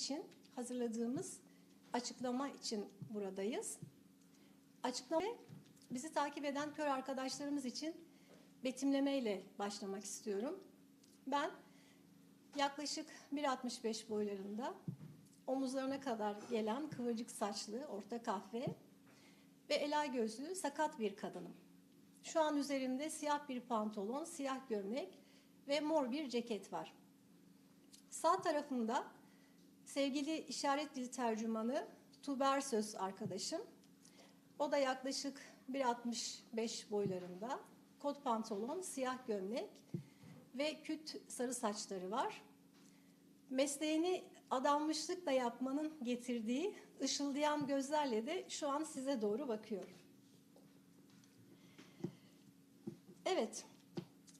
için hazırladığımız açıklama için buradayız. Açıklama bizi takip eden kör arkadaşlarımız için betimlemeyle başlamak istiyorum. Ben yaklaşık 1.65 boylarında omuzlarına kadar gelen kıvırcık saçlı, orta kahve ve ela gözlü sakat bir kadınım. Şu an üzerimde siyah bir pantolon, siyah gömlek ve mor bir ceket var. Sağ tarafımda sevgili işaret dil tercümanı Tuber Söz arkadaşım. O da yaklaşık 1.65 boylarında. Kot pantolon, siyah gömlek ve küt sarı saçları var. Mesleğini adanmışlıkla yapmanın getirdiği ışıldayan gözlerle de şu an size doğru bakıyor. Evet,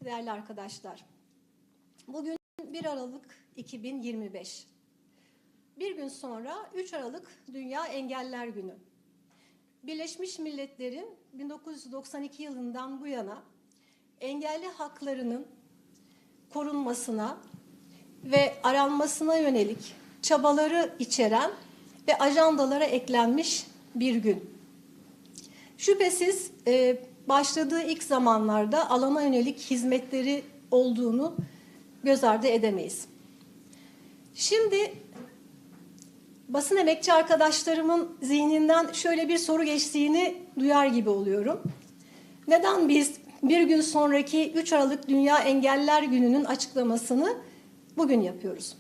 değerli arkadaşlar. Bugün 1 Aralık 2025. Bir gün sonra 3 Aralık Dünya Engeller Günü. Birleşmiş Milletler'in 1992 yılından bu yana engelli haklarının korunmasına ve aranmasına yönelik çabaları içeren ve ajandalara eklenmiş bir gün. Şüphesiz e, başladığı ilk zamanlarda alana yönelik hizmetleri olduğunu göz ardı edemeyiz. Şimdi basın emekçi arkadaşlarımın zihninden şöyle bir soru geçtiğini duyar gibi oluyorum. Neden biz bir gün sonraki 3 Aralık Dünya Engeller Günü'nün açıklamasını bugün yapıyoruz?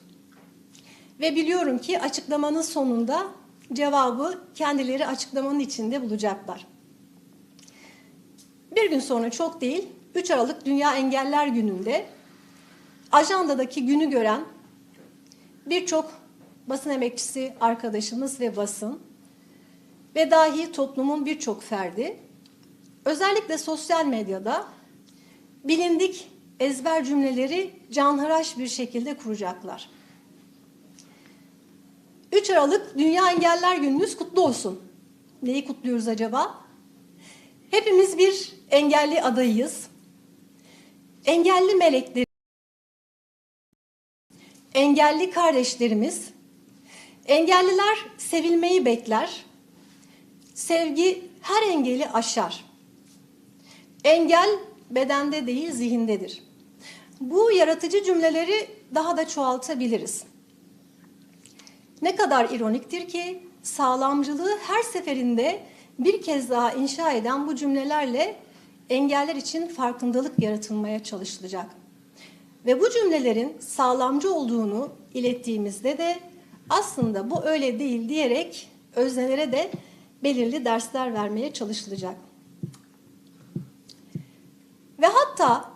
Ve biliyorum ki açıklamanın sonunda cevabı kendileri açıklamanın içinde bulacaklar. Bir gün sonra çok değil, 3 Aralık Dünya Engeller Günü'nde ajandadaki günü gören birçok basın emekçisi arkadaşımız ve basın ve dahi toplumun birçok ferdi özellikle sosyal medyada bilindik ezber cümleleri canhıraş bir şekilde kuracaklar. 3 Aralık Dünya Engeller Gününüz kutlu olsun. Neyi kutluyoruz acaba? Hepimiz bir engelli adayıyız. Engelli melekleri, engelli kardeşlerimiz, engelliler sevilmeyi bekler. Sevgi her engeli aşar. Engel bedende değil zihindedir. Bu yaratıcı cümleleri daha da çoğaltabiliriz. Ne kadar ironiktir ki sağlamcılığı her seferinde bir kez daha inşa eden bu cümlelerle engeller için farkındalık yaratılmaya çalışılacak. Ve bu cümlelerin sağlamcı olduğunu ilettiğimizde de aslında bu öyle değil diyerek öznelere de belirli dersler vermeye çalışılacak. Ve hatta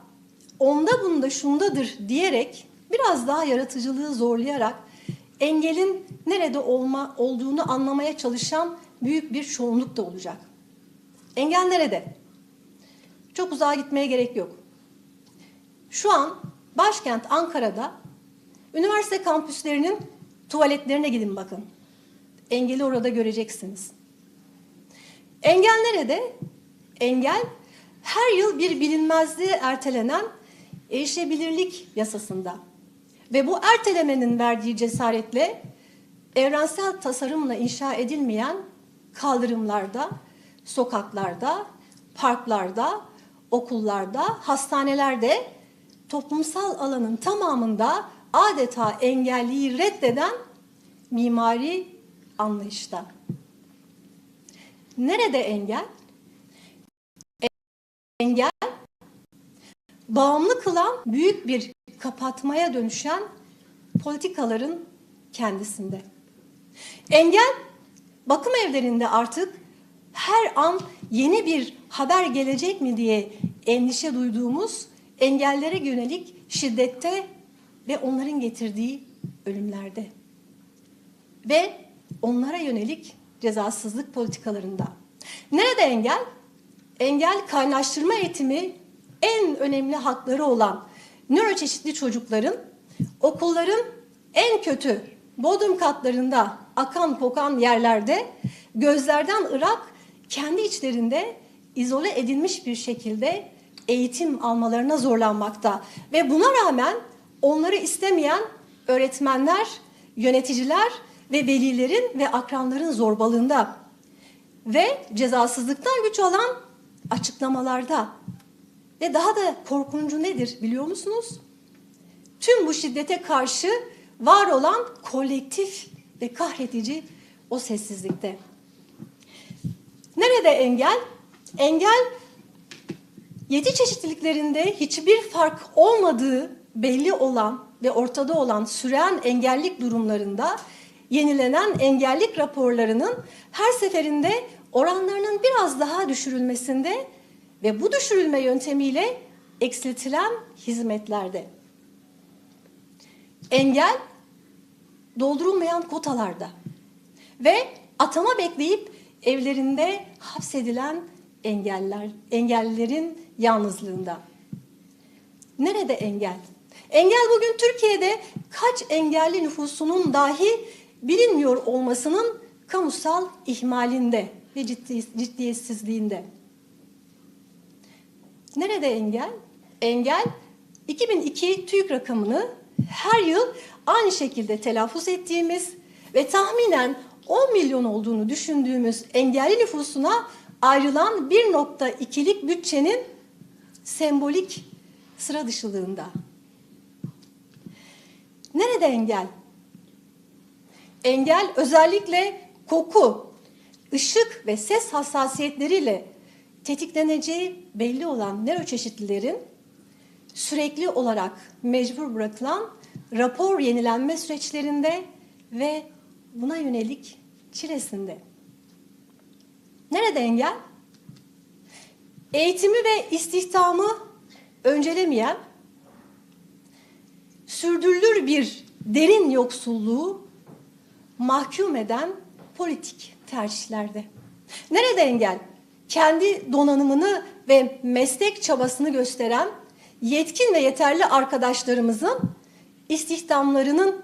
onda bunda şundadır diyerek biraz daha yaratıcılığı zorlayarak engelin nerede olma olduğunu anlamaya çalışan büyük bir çoğunluk da olacak. Engel nerede? Çok uzağa gitmeye gerek yok. Şu an başkent Ankara'da üniversite kampüslerinin tuvaletlerine gidin bakın. Engeli orada göreceksiniz. Engel nerede? Engel her yıl bir bilinmezliğe ertelenen erişebilirlik yasasında. Ve bu ertelemenin verdiği cesaretle evrensel tasarımla inşa edilmeyen kaldırımlarda, sokaklarda, parklarda, okullarda, hastanelerde toplumsal alanın tamamında adeta engelliyi reddeden mimari anlayışta. Nerede engel? Engel bağımlı kılan büyük bir kapatmaya dönüşen politikaların kendisinde. Engel bakım evlerinde artık her an yeni bir haber gelecek mi diye endişe duyduğumuz engellere yönelik şiddette ve onların getirdiği ölümlerde ve onlara yönelik cezasızlık politikalarında. Nerede engel? Engel kaynaştırma eğitimi en önemli hakları olan nöroçeşitli çocukların okulların en kötü bodrum katlarında akan kokan yerlerde gözlerden ırak kendi içlerinde izole edilmiş bir şekilde eğitim almalarına zorlanmakta ve buna rağmen onları istemeyen öğretmenler yöneticiler ve velilerin ve akranların zorbalığında ve cezasızlıktan güç alan açıklamalarda ve daha da korkuncu nedir biliyor musunuz? Tüm bu şiddete karşı var olan kolektif ve kahredici o sessizlikte. Nerede engel? Engel yedi çeşitliliklerinde hiçbir fark olmadığı belli olan ve ortada olan süren engellik durumlarında yenilenen engellik raporlarının her seferinde oranlarının biraz daha düşürülmesinde ve bu düşürülme yöntemiyle eksiltilen hizmetlerde. Engel doldurulmayan kotalarda ve atama bekleyip evlerinde hapsedilen engeller, engellilerin yalnızlığında. Nerede engel? Engel bugün Türkiye'de kaç engelli nüfusunun dahi bilinmiyor olmasının kamusal ihmalinde ve ciddi, ciddiyetsizliğinde. Nerede engel? Engel 2002 TÜİK rakamını her yıl aynı şekilde telaffuz ettiğimiz ve tahminen 10 milyon olduğunu düşündüğümüz engelli nüfusuna ayrılan 1.2'lik bütçenin sembolik sıra dışılığında. Nerede engel? Engel özellikle koku, ışık ve ses hassasiyetleriyle tetikleneceği belli olan nöroçeşitlilerin sürekli olarak mecbur bırakılan rapor yenilenme süreçlerinde ve buna yönelik çilesinde. Nerede engel? Eğitimi ve istihdamı öncelemeyen, sürdürülür bir derin yoksulluğu mahkum eden politik tercihlerde. Nerede engel? Kendi donanımını ve meslek çabasını gösteren yetkin ve yeterli arkadaşlarımızın istihdamlarının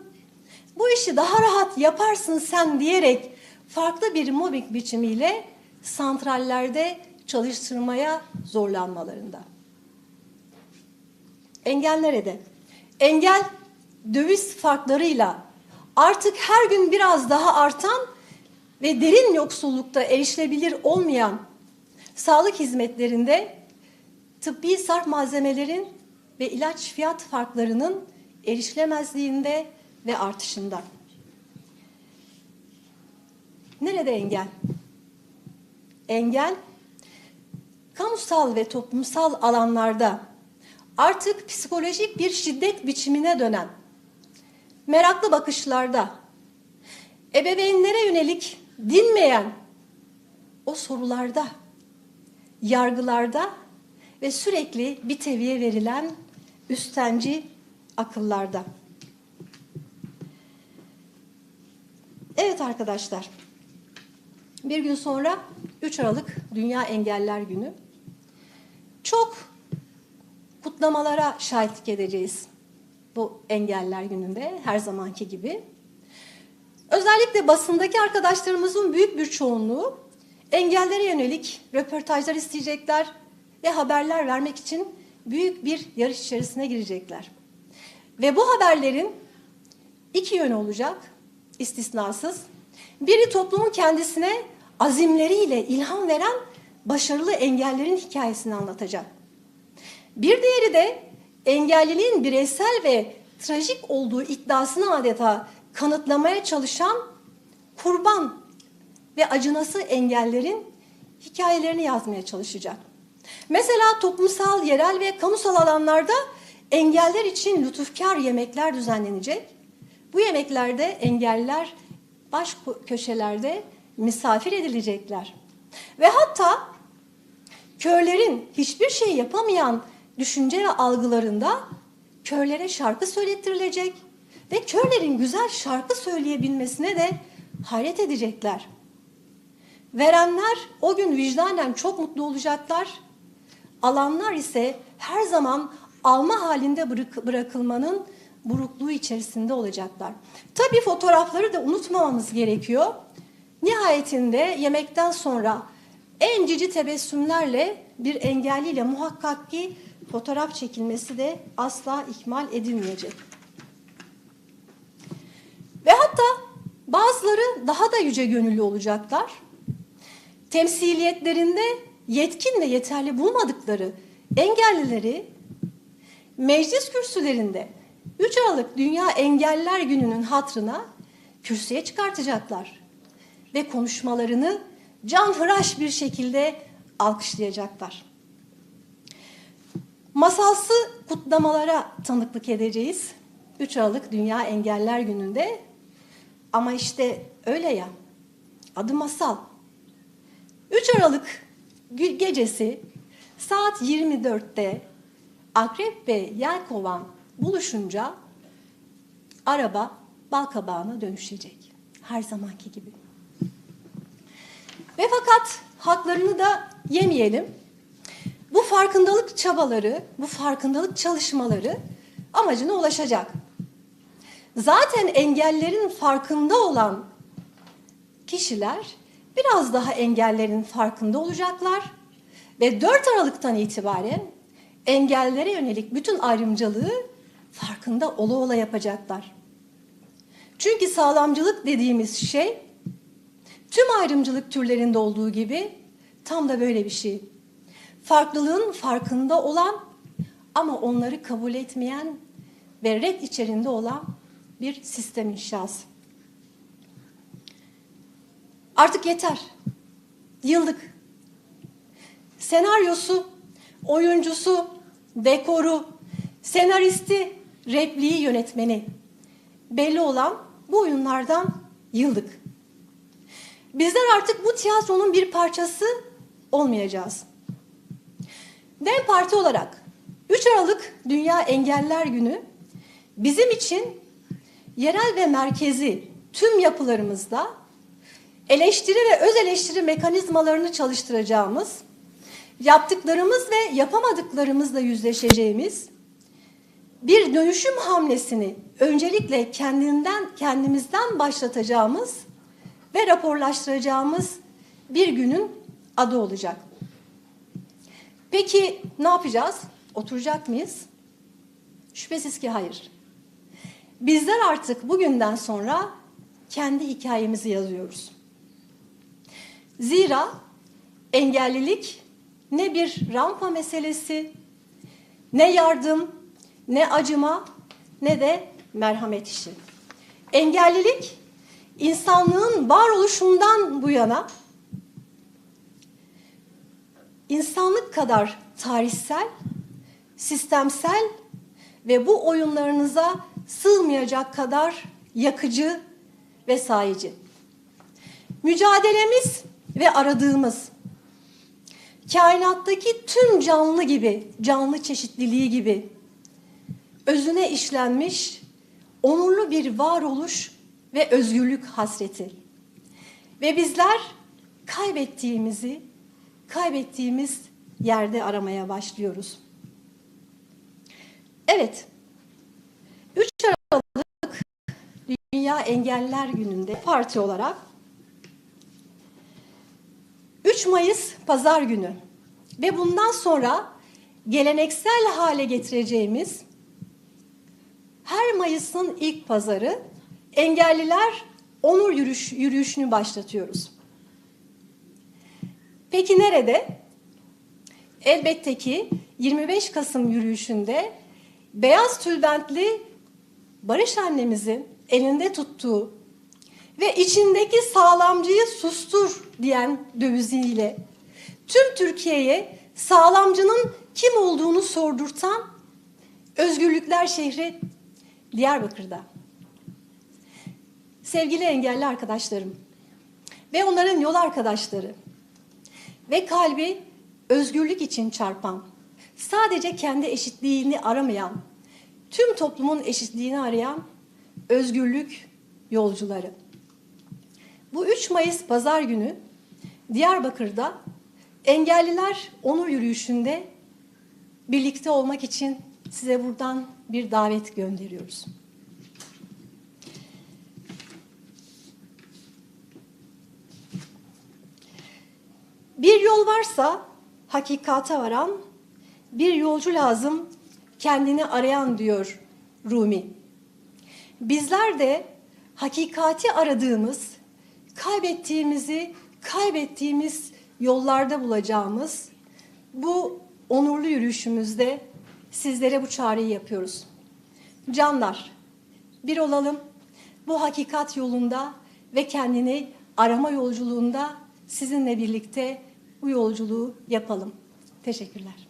bu işi daha rahat yaparsın sen diyerek farklı bir mobbing biçimiyle santrallerde çalıştırmaya zorlanmalarında. Engel nerede? Engel döviz farklarıyla artık her gün biraz daha artan ve derin yoksullukta erişilebilir olmayan sağlık hizmetlerinde tıbbi sarf malzemelerin ve ilaç fiyat farklarının erişilemezliğinde ve artışında. Nerede engel? Engel, kamusal ve toplumsal alanlarda artık psikolojik bir şiddet biçimine dönen, meraklı bakışlarda, ebeveynlere yönelik dinmeyen o sorularda, yargılarda ve sürekli bir teviye verilen üstenci akıllarda. Evet arkadaşlar, bir gün sonra 3 Aralık Dünya Engeller Günü. Çok kutlamalara şahitlik edeceğiz bu engeller gününde her zamanki gibi. Özellikle basındaki arkadaşlarımızın büyük bir çoğunluğu engellere yönelik röportajlar isteyecekler ve haberler vermek için büyük bir yarış içerisine girecekler. Ve bu haberlerin iki yönü olacak istisnasız. Biri toplumun kendisine azimleriyle ilham veren başarılı engellerin hikayesini anlatacak. Bir diğeri de engelliliğin bireysel ve trajik olduğu iddiasını adeta kanıtlamaya çalışan kurban ve acınası engellerin hikayelerini yazmaya çalışacak. Mesela toplumsal, yerel ve kamusal alanlarda engeller için lütufkar yemekler düzenlenecek. Bu yemeklerde engeller baş köşelerde misafir edilecekler. Ve hatta körlerin hiçbir şey yapamayan düşünce ve algılarında körlere şarkı söylettirilecek ve körlerin güzel şarkı söyleyebilmesine de hayret edecekler. Verenler o gün vicdanen çok mutlu olacaklar. Alanlar ise her zaman alma halinde bırakılmanın burukluğu içerisinde olacaklar. Tabii fotoğrafları da unutmamamız gerekiyor. Nihayetinde yemekten sonra en cici tebessümlerle bir engelliyle muhakkak ki fotoğraf çekilmesi de asla ihmal edilmeyecek. Ve hatta bazıları daha da yüce gönüllü olacaklar. Temsiliyetlerinde yetkin ve yeterli bulmadıkları engellileri meclis kürsülerinde 3 Aralık Dünya Engelliler Günü'nün hatrına kürsüye çıkartacaklar. Ve konuşmalarını canhıraş bir şekilde alkışlayacaklar. Masalsı kutlamalara tanıklık edeceğiz. 3 Aralık Dünya Engeller Günü'nde. Ama işte öyle ya, adı masal. 3 Aralık gecesi saat 24'te Akrep ve Yelkovan buluşunca araba balkabağına dönüşecek. Her zamanki gibi. Ve fakat haklarını da yemeyelim. Bu farkındalık çabaları, bu farkındalık çalışmaları amacına ulaşacak. Zaten engellerin farkında olan kişiler biraz daha engellerin farkında olacaklar ve 4 Aralık'tan itibaren engellere yönelik bütün ayrımcılığı farkında ola ola yapacaklar. Çünkü sağlamcılık dediğimiz şey tüm ayrımcılık türlerinde olduğu gibi tam da böyle bir şey. Farklılığın farkında olan ama onları kabul etmeyen ve red içerisinde olan bir sistem inşası. Artık yeter. Yıldık. Senaryosu, oyuncusu, dekoru, senaristi, repliği, yönetmeni belli olan bu oyunlardan yıldık. Bizler artık bu tiyatronun bir parçası olmayacağız. DEM Parti olarak 3 Aralık Dünya Engeller Günü bizim için yerel ve merkezi tüm yapılarımızda eleştiri ve öz eleştiri mekanizmalarını çalıştıracağımız, yaptıklarımız ve yapamadıklarımızla yüzleşeceğimiz bir dönüşüm hamlesini öncelikle kendinden kendimizden başlatacağımız ve raporlaştıracağımız bir günün adı olacak. Peki ne yapacağız? Oturacak mıyız? Şüphesiz ki hayır. Bizler artık bugünden sonra kendi hikayemizi yazıyoruz. Zira engellilik ne bir rampa meselesi, ne yardım, ne acıma, ne de merhamet işi. Engellilik insanlığın varoluşundan bu yana insanlık kadar tarihsel, sistemsel ve bu oyunlarınıza sığmayacak kadar yakıcı ve sahici. Mücadelemiz ve aradığımız kainattaki tüm canlı gibi, canlı çeşitliliği gibi özüne işlenmiş onurlu bir varoluş ve özgürlük hasreti. Ve bizler kaybettiğimizi kaybettiğimiz yerde aramaya başlıyoruz. Evet. 3 Aralık Dünya Engeller Günü'nde parti olarak 3 Mayıs Pazar günü ve bundan sonra geleneksel hale getireceğimiz her Mayıs'ın ilk pazarı engelliler onur yürüyüş, yürüyüşünü başlatıyoruz. Peki nerede? Elbette ki 25 Kasım yürüyüşünde beyaz tülbentli Barış annemizin elinde tuttuğu ve içindeki sağlamcıyı sustur diyen döviziyle tüm Türkiye'ye sağlamcının kim olduğunu sordurtan Özgürlükler şehri Diyarbakır'da. Sevgili engelli arkadaşlarım ve onların yol arkadaşları ve kalbi özgürlük için çarpan, sadece kendi eşitliğini aramayan, tüm toplumun eşitliğini arayan özgürlük yolcuları. Bu 3 Mayıs Pazar günü Diyarbakır'da engelliler onur yürüyüşünde birlikte olmak için size buradan bir davet gönderiyoruz. Bir yol varsa hakikate varan, bir yolcu lazım kendini arayan diyor Rumi. Bizler de hakikati aradığımız, kaybettiğimizi kaybettiğimiz yollarda bulacağımız bu onurlu yürüyüşümüzde sizlere bu çağrıyı yapıyoruz. Canlar, bir olalım. Bu hakikat yolunda ve kendini arama yolculuğunda sizinle birlikte bu yolculuğu yapalım. Teşekkürler.